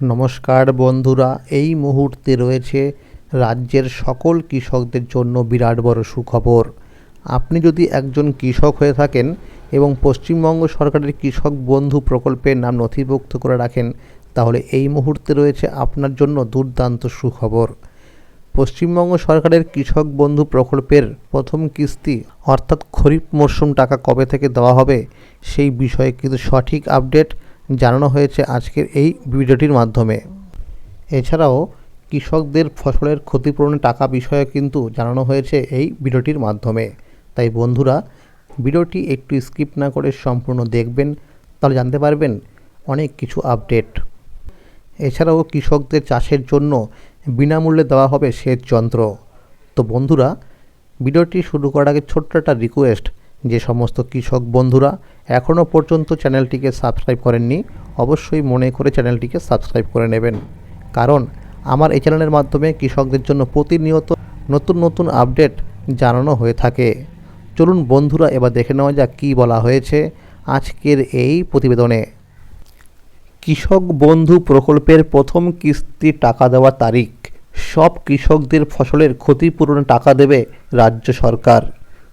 নমস্কার বন্ধুরা, এই মুহূর্তে রয়েছে রাজ্যের সকল কৃষকদের জন্য বিরাট বড় সুখবর। আপনি যদি একজন কৃষক হয়ে থাকেন এবং পশ্চিমবঙ্গ সরকারের কৃষক বন্ধু প্রকল্পের নাম নথিভুক্ত করে রাখেন, তাহলে এই মুহূর্তে রয়েছে আপনার জন্য দুর্দান্ত সুখবর। পশ্চিমবঙ্গ সরকারের কৃষক বন্ধু প্রকল্পের প্রথম কিস্তি, অর্থাৎ খরিফ মরশুম টাকা কবে থেকে দেওয়া হবে, সেই বিষয়ে কিন্তু সঠিক আপডেট জানানো হয়েছে আজকের এই ভিডিওটির মাধ্যমে। এছাড়াও, কৃষকদের ফসলের ক্ষতিপূরণের টাকা বিষয়ে কিন্তু জানানো হয়েছে এই ভিডিওটির মাধ্যমে। তাই বন্ধুরা, ভিডিওটি একটু স্কিপ না করে সম্পূর্ণ দেখবেন, তাহলে জানতে পারবেন অনেক কিছু আপডেট। এছাড়াও, কৃষকদের চাষের জন্য বিনামূল্যে দেওয়া হবে সেচ যন্ত্র। তো বন্ধুরা, ভিডিওটি শুরু করার আগে ছোট্ট একটা রিকোয়েস্ট যে সমস্ত কৃষক বন্ধুরা এখনও পর্যন্ত চ্যানেলটিকে সাবস্ক্রাইব করেননি, অবশ্যই মনে করে চ্যানেলটিকে সাবস্ক্রাইব করে নেবেন। কারণ আমার এই চ্যানেলের মাধ্যমে কৃষকদের জন্য প্রতিনিয়ত নতুন নতুন আপডেট জানানো হয়ে থাকে। চলুন বন্ধুরা, এবার দেখে নেওয়া যাক কী বলা হয়েছে আজকের এই প্রতিবেদনে। কৃষক বন্ধু প্রকল্পের প্রথম কিস্তি টাকা দেওয়ার তারিখ। সব কৃষকদের ফসলের ক্ষতিপূরণে টাকা দেবে রাজ্য সরকার।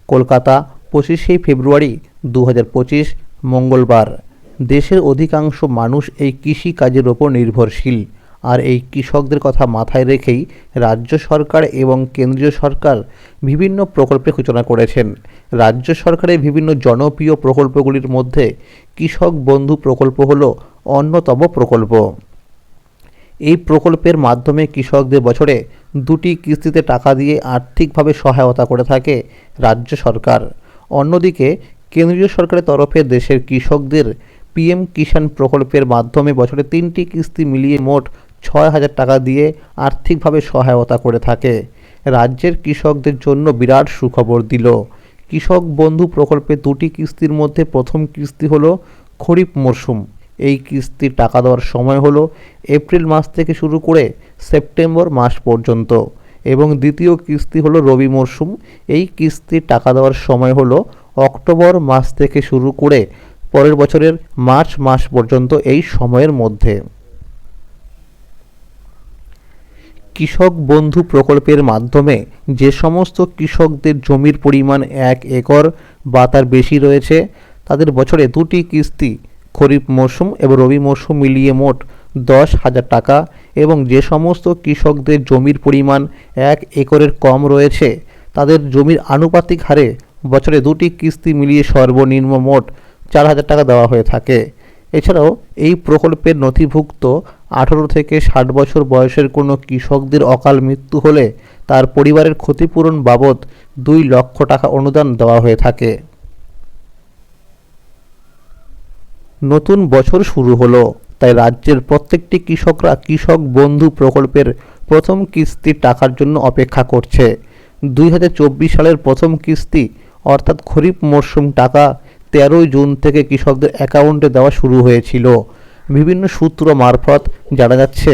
কলকাতা পঁচিশে ফেব্রুয়ারি দু মঙ্গলবার। দেশের অধিকাংশ মানুষ এই কৃষি কাজের ওপর নির্ভরশীল। আর এই কৃষকদের কথা মাথায় রেখেই রাজ্য সরকার এবং কেন্দ্রীয় সরকার বিভিন্ন প্রকল্পের সূচনা করেছেন। রাজ্য সরকারের বিভিন্ন জনপ্রিয় প্রকল্পগুলির মধ্যে কৃষক বন্ধু প্রকল্প হল অন্যতম প্রকল্প। এই প্রকল্পের মাধ্যমে কৃষকদের বছরে দুটি কিস্তিতে টাকা দিয়ে আর্থিকভাবে সহায়তা করে থাকে রাজ্য সরকার। অন্যদিকে, কেন্দ্রীয় সরকারের তরফে দেশের কৃষকদের পিএম কিষাণ প্রকল্পের মাধ্যমে বছরে তিনটি কিস্তি মিলিয়ে মোট ছয় হাজার টাকা দিয়ে আর্থিকভাবে সহায়তা করে থাকে। রাজ্যের কৃষকদের জন্য বিরাট সুখবর দিল। কৃষক বন্ধু প্রকল্পে দুটি কিস্তির মধ্যে প্রথম কিস্তি হলো খরিফ মরশুম এই কিস্তির টাকা দেওয়ার সময় হলো এপ্রিল মাস থেকে শুরু করে সেপ্টেম্বর মাস পর্যন্ত। এবং দ্বিতীয় কিস্তি হলো রবি মরশুম এই কিস্তির টাকা দেওয়ার সময় হলো অক্টোবর মাস থেকে শুরু করে পরের বছরের মার্চ মাস পর্যন্ত এই সময়ের মধ্যে। কৃষক বন্ধু প্রকল্পের মাধ্যমে যে সমস্ত কৃষকদের জমির পরিমাণ এক একর বা তার বেশি রয়েছে, তাদের বছরে দুটি কিস্তি, খরিফ মরশুম এবং রবি মরশুম মিলিয়ে মোট দশ হাজার টাকা এবং যে সমস্ত কৃষকদের জমির পরিমাণ এক একরের কম রয়েছে, তাদের জমির আনুপাতিক হারে বছরে দুটি কিস্তি মিলিয়ে সর্বনিম্ন মোট চার হাজার টাকা দেওয়া হয়ে থাকে। এছাড়াও এই প্রকল্পের নথিভুক্ত আঠারো থেকে ষাট বছর বয়সের কোনো কৃষকদের অকাল মৃত্যু হলে তার পরিবারের ক্ষতিপূরণ বাবদ দুই লক্ষ টাকা অনুদান দেওয়া হয়ে থাকে। নতুন বছর শুরু হলো। তাই রাজ্যের প্রত্যেকটি কৃষকরা কৃষক বন্ধু প্রকল্পের প্রথম কিস্তির টাকার জন্য অপেক্ষা করছে। দুই হাজার চব্বিশ সালের প্রথম কিস্তি, অর্থাৎ খরিফ মরশুম টাকা, তেরোই জুন থেকে কৃষকদের অ্যাকাউন্টে দেওয়া শুরু হয়েছিল। বিভিন্ন সূত্র মারফত জানা যাচ্ছে,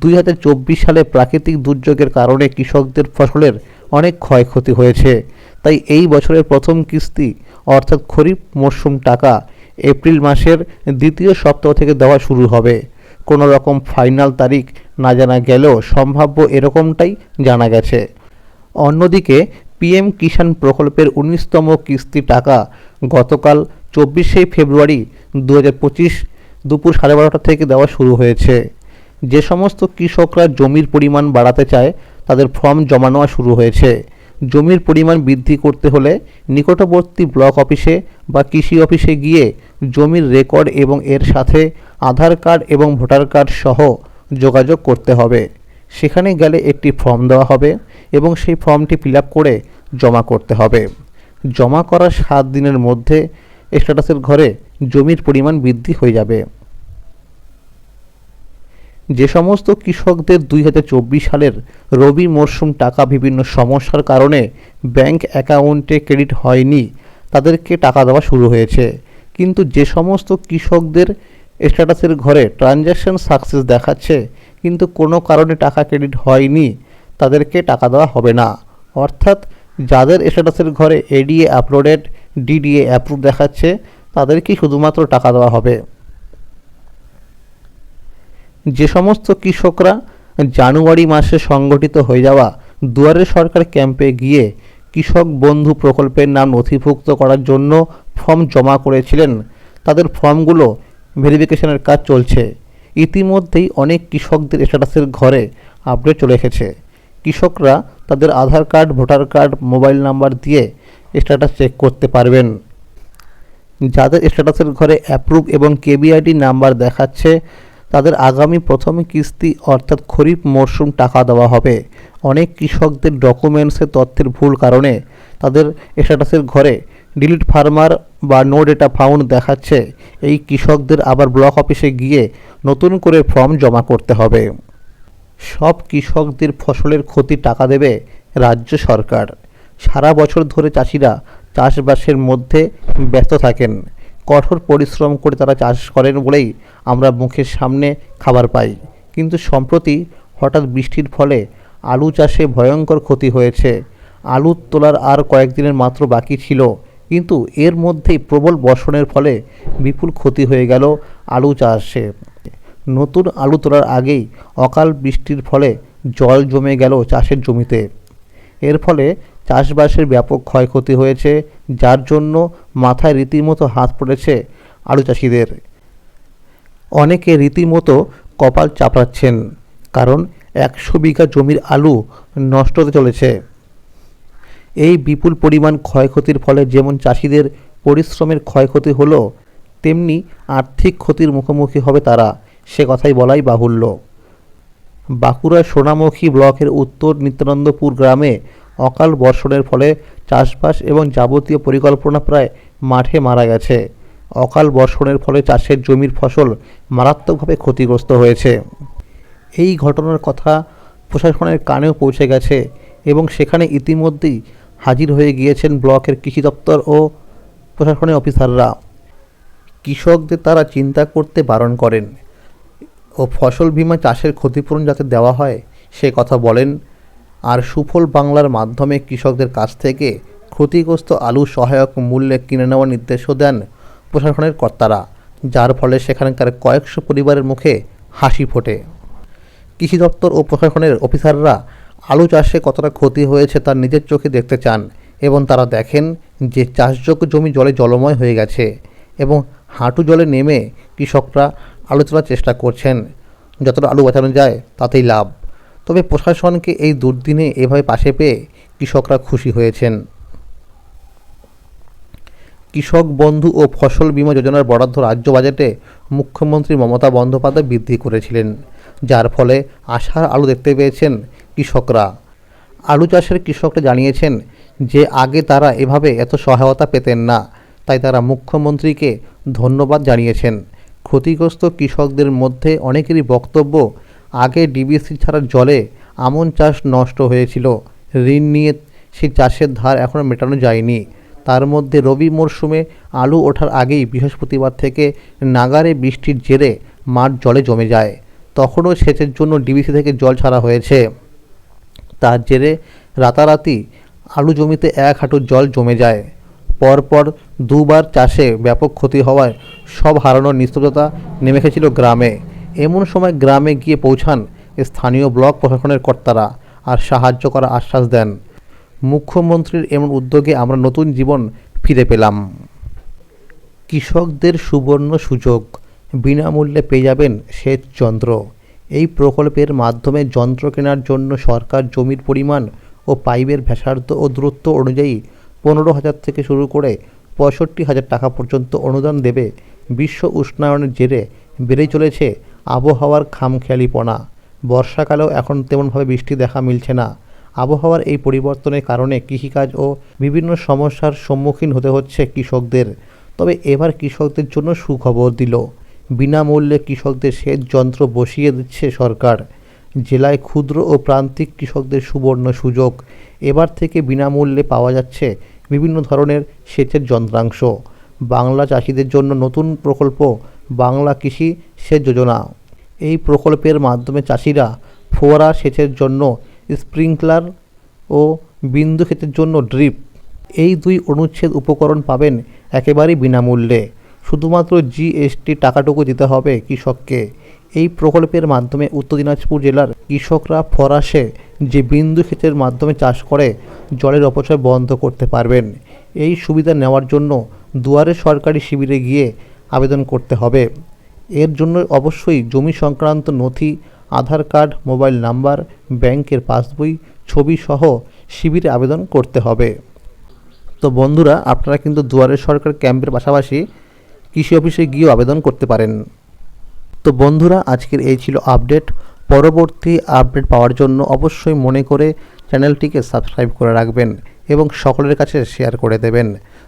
দুই হাজার চব্বিশ সালে প্রাকৃতিক দুর্যোগের কারণে কৃষকদের ফসলের অনেক ক্ষয়ক্ষতি হয়েছে। তাই এই বছরের প্রথম কিস্তি, অর্থাৎ খরিফ মরশুম টাকা এপ্রিল মাসের দ্বিতীয় সপ্তাহ থেকে দেওয়া শুরু হবে। কোনো রকম ফাইনাল তারিখ না জানা গেলেও সম্ভাব্য এরকমটাই জানা গেছে। অন্যদিকে, পিএম কিষাণ প্রকল্পের উনিশতম কিস্তি টাকা গতকাল চব্বিশে ফেব্রুয়ারি দু হাজার পঁচিশ দুপুর সাড়ে বারোটা থেকে দেওয়া শুরু হয়েছে। যে সমস্ত কৃষকরা জমির পরিমাণ বাড়াতে চায়, তাদের ফর্ম জমা নেওয়া শুরু হয়েছে। জমির পরিমাণ বৃদ্ধি করতে হলে নিকটবর্তী ব্লক অফিসে বা কৃষি অফিসে গিয়ে জমির রেকর্ড এবং এর সাথে আধার কার্ড এবং ভোটার কার্ড সহ যোগাযোগ করতে হবে। সেখানে গেলে একটি ফর্ম দেওয়া হবে এবং সেই ফর্মটি ফিল করে জমা করতে হবে। জমা করার সাত দিনের মধ্যে স্ট্যাটাসের ঘরে জমির পরিমাণ বৃদ্ধি হয়ে যাবে। যে সমস্ত কৃষকদের দুই হাজার চব্বিশ সালের রবি মরশুম টাকা বিভিন্ন সমস্যার কারণে ব্যাংক অ্যাকাউন্টে ক্রেডিট হয়নি, তাদেরকে টাকা দেওয়া শুরু হয়েছে। কিন্তু যে সমস্ত কৃষকদের স্ট্যাটাসের ঘরে ট্রানজ্যাকশন সাকসেস দেখাচ্ছে, কিন্তু কোনো কারণে টাকা ক্রেডিট হয়নি, তাদেরকে টাকা দেওয়া হবে না। অর্থাৎ যাদের স্ট্যাটাসের ঘরে এডিএ আপলোডেড ডিডিএ অ্যাপ্রুভ দেখাচ্ছে, তাদেরকেই শুধুমাত্র টাকা দেওয়া হবে। যে সমস্ত কৃষকরা জানুয়ারি মাসে সংগঠিত হয়ে যাওয়া দুয়ারে সরকার ক্যাম্পে গিয়ে কৃষক বন্ধু প্রকল্পের নাম নথিভুক্ত করার জন্য ফর্ম জমা করেছিলেন। তাদের ফর্মগুলো ভেরিফিকেশনের কাজ চলছে। ইতিমধ্যেই অনেক কৃষকদের স্ট্যাটাসের ঘরে আপডেট চলে এসেছে। কৃষকরা তাদের Aadhaar card, voter card, mobile number দিয়ে স্ট্যাটাস চেক করতে পারবেন। যাদের স্ট্যাটাসের ঘরে অ্যাপ্রুভ এবং কেবিআইডি নাম্বার দেখাচ্ছে তাদের আগামী প্রথম কিস্তি অর্থাৎ খরিফ মরশুম টাকা দেওয়া হবে। অনেক কৃষকদের ডকুমেন্টসের তথ্যের ভুল কারণে তাদের স্ট্যাটাসের ঘরে ডিলিট ফার্মার বা নো ডেটা ফাউন্ড দেখাচ্ছে। এই কৃষকদের আবার ব্লক অফিসে গিয়ে নতুন করে ফর্ম জমা করতে হবে। সব কৃষকদের ফসলের ক্ষতি টাকা দেবে রাজ্য সরকার। সারা বছর ধরে চাষিরা চাষবাসের মধ্যে ব্যস্ত থাকেন। কঠোর পরিশ্রম করে তারা চাষ করেন বলেই আমরা মুখের সামনে খাবার পাই। কিন্তু সম্প্রতি হঠাৎ বৃষ্টির ফলে আলু চাষে ভয়ঙ্কর ক্ষতি হয়েছে। আলু তোলার আর কয়েকদিনের মাত্র বাকি ছিল। কিন্তু এর মধ্যেই প্রবল বর্ষণের ফলে বিপুল ক্ষতি হয়ে গেল আলু চাষে। নতুন আলু তোলার আগেই অকাল বৃষ্টির ফলে জল জমে গেল চাষের জমিতে। এর ফলে চাষবাসের ব্যাপক ক্ষয়ক্ষতি হয়েছে, যার জন্য মাথায় রীতিমতো হাত পড়েছে আলু চাষিদের। অনেকে রীতিমতো কপাল চাপড়াচ্ছেন, কারণ একশো বিঘা জমির আলু নষ্ট হতে চলেছে। এই বিপুল পরিমাণ ক্ষয়ক্ষতির ফলে যেমন চাষিদের পরিশ্রমের ক্ষয়ক্ষতি হলো, তেমনি আর্থিক ক্ষতির মুখোমুখি হবে তারা, সে কথাই বলাই বাহুল্য। বাঁকুড়ার সোনামুখী ব্লকের উত্তর নিত্যানন্দপুর গ্রামে অকাল বর্ষণের ফলে চাষবাস এবং যাবতীয় পরিকল্পনা প্রায় মাঠে মারা গেছে। অকাল বর্ষণের ফলে চাষের জমির ফসল মারাত্মকভাবে ক্ষতিগ্রস্ত হয়েছে। এই ঘটনার কথা প্রশাসনের কানেও পৌঁছে গেছে এবং সেখানে ইতিমধ্যেই হাজির হয়ে গিয়েছেন ব্লকের কৃষি দপ্তর ও প্রশাসনের অফিসাররা। কৃষকদের তারা চিন্তা করতে বারণ করেন ও ফসল বীমা চাষের ক্ষতিপূরণ যাতে দেওয়া হয় সে কথা বলেন আর সুফল বাংলার মাধ্যমে কৃষকদের কাছ থেকে ক্ষতিগ্রস্ত আলু সহায়ক মূল্যে কিনে নেওয়ার নির্দেশও দেন প্রশাসনের কর্তারা, যার ফলে সেখানকার কয়েকশো পরিবারের মুখে হাসি ফোটে। কৃষি দপ্তর ও প্রশাসনের অফিসাররা আলু চাষে কতটা ক্ষতি হয়েছে তার নিজের চোখে দেখতে চান এবং তারা দেখেন যে চাষযোগ্য জমি জলে জলময় হয়ে গেছে এবং হাঁটু জলে নেমে কৃষকরা আলু তোলার চেষ্টা করছেন। যতটা আলু বাঁচানো যায়, তাতেই লাভ। তবে প্রশাসনকে এই দুর্দিনে এভাবে পাশে পেয়ে কৃষকরা খুশি হয়েছেন। কৃষক বন্ধু ও ফসল বীমা যোজনার বরাদ্দ রাজ্য বাজেটে মুখ্যমন্ত্রী মমতা বন্দ্যোপাধ্যায় বৃদ্ধি করেছিলেন, যার ফলে আশার আলু দেখতে পেয়েছেন কৃষকরা। আলু চাষের কৃষকরা জানিয়েছেন যে, আগে তারা এভাবে এত সহায়তা পেতেন না, তাই তারা মুখ্যমন্ত্রীকে ধন্যবাদ জানিয়েছেন। ক্ষতিগ্রস্ত কৃষকদের মধ্যে অনেকেরই বক্তব্য আগে ডিবিসি ছাড়া জলে আমন চাষ নষ্ট হয়েছিল। ঋণ নিয়ে সেই চাষের ধার এখনও মেটানো যায়নি। তার মধ্যে রবি মরশুমে আলু ওঠার আগেই বৃহস্পতিবার থেকে নাগারে বৃষ্টির জেরে মাঠ জলে জমে যায়। তখনও সেচের জন্য ডিবিসি থেকে জল ছাড়া হয়েছে। তার জেরে রাতারাতি আলু জমিতে এক হাঁটু জল জমে যায়। পরপর দুবার চাষে ব্যাপক ক্ষতি হওয়ায় সব হারানোর নিস্তব্ধতা নেমে গ্রামে। এমন সময় গ্রামে গিয়ে পৌঁছান স্থানীয় ব্লক প্রশাসনের কর্তারা আর সাহায্য করার আশ্বাস দেন। মুখ্যমন্ত্রীর এমন উদ্যোগে আমরা নতুন জীবন ফিরে পেলাম। কৃষকদের সুবর্ণ সুযোগ, বিনামূল্যে পেয়ে যাবেন সেচ যন্ত্র। এই প্রকল্পের মাধ্যমে যন্ত্র কেনার জন্য সরকার জমির পরিমাণ ও পাইপের ব্যাসার্ধ ও দূরত্ব অনুযায়ী পনেরো হাজার থেকে শুরু করে পঁয়ষট্টি হাজার টাকা পর্যন্ত অনুদান দেবে বিশ্ব উষ্ণায়নের জেরে বেড়েই চলেছে আবহাওয়ার খামখেয়ালিপনা। বর্ষাকালেও এখন তেমনভাবে বৃষ্টি দেখা মিলছে না। আবহাওয়ার এই পরিবর্তনের কারণে কৃষিকাজ ও বিভিন্ন সমস্যার সম্মুখীন হতে হচ্ছে কৃষকদের। তবে এবার কৃষকদের জন্য সুখবর দিল। বিনামূল্যে কৃষকদের সেচ যন্ত্র বসিয়ে দিচ্ছে সরকার। জেলায় ক্ষুদ্র ও প্রান্তিক কৃষকদের সুবর্ণ সুযোগ। এবার থেকে বিনামূল্যে পাওয়া যাচ্ছে বিভিন্ন ধরনের সেচের যন্ত্রাংশ। বাংলা চাষিদের জন্য নতুন প্রকল্প বাংলা কৃষি সেচ যোজনা। এই প্রকল্পের মাধ্যমে চাষিরা ফোয়ারা সেচের জন্য স্প্রিংকলার ও বিন্দু সেচের জন্য ড্রিপ, এই দুই অনুচ্ছেদ উপকরণ পাবেন একেবারেই বিনামূল্যে। শুধুমাত্র জিএসটি টাকাটুকু দিতে হবে কৃষককে। এই প্রকল্পের মাধ্যমে উত্তর দিনাজপুর জেলার কৃষকরা ফরাসে যে বিন্দু ক্ষেতের মাধ্যমে চাষ করে, জলের অপচয় বন্ধ করতে পারবেন। এই সুবিধা নেওয়ার জন্য দুয়ারে সরকারি শিবিরে গিয়ে আবেদন করতে হবে। এর জন্য অবশ্যই জমি সংক্রান্ত নথি, আধার কার্ড, মোবাইল নাম্বার, ব্যাংকের পাসবই, ছবি সহ শিবিরে আবেদন করতে হবে। তো বন্ধুরা, আপনারা কিন্তু দুয়ারে সরকার ক্যাম্পের পাশাপাশি কৃষি অফিসে গিয়েও আবেদন করতে পারেন। তো বন্ধুরা, আজকের এই ছিল আপডেট। পরবর্তী আপডেট পাওয়ার জন্য অবশ্যই মনে করে চ্যানেলটিকে সাবস্ক্রাইব করে রাখবেন এবং সকলের কাছে শেয়ার করে দেবেন।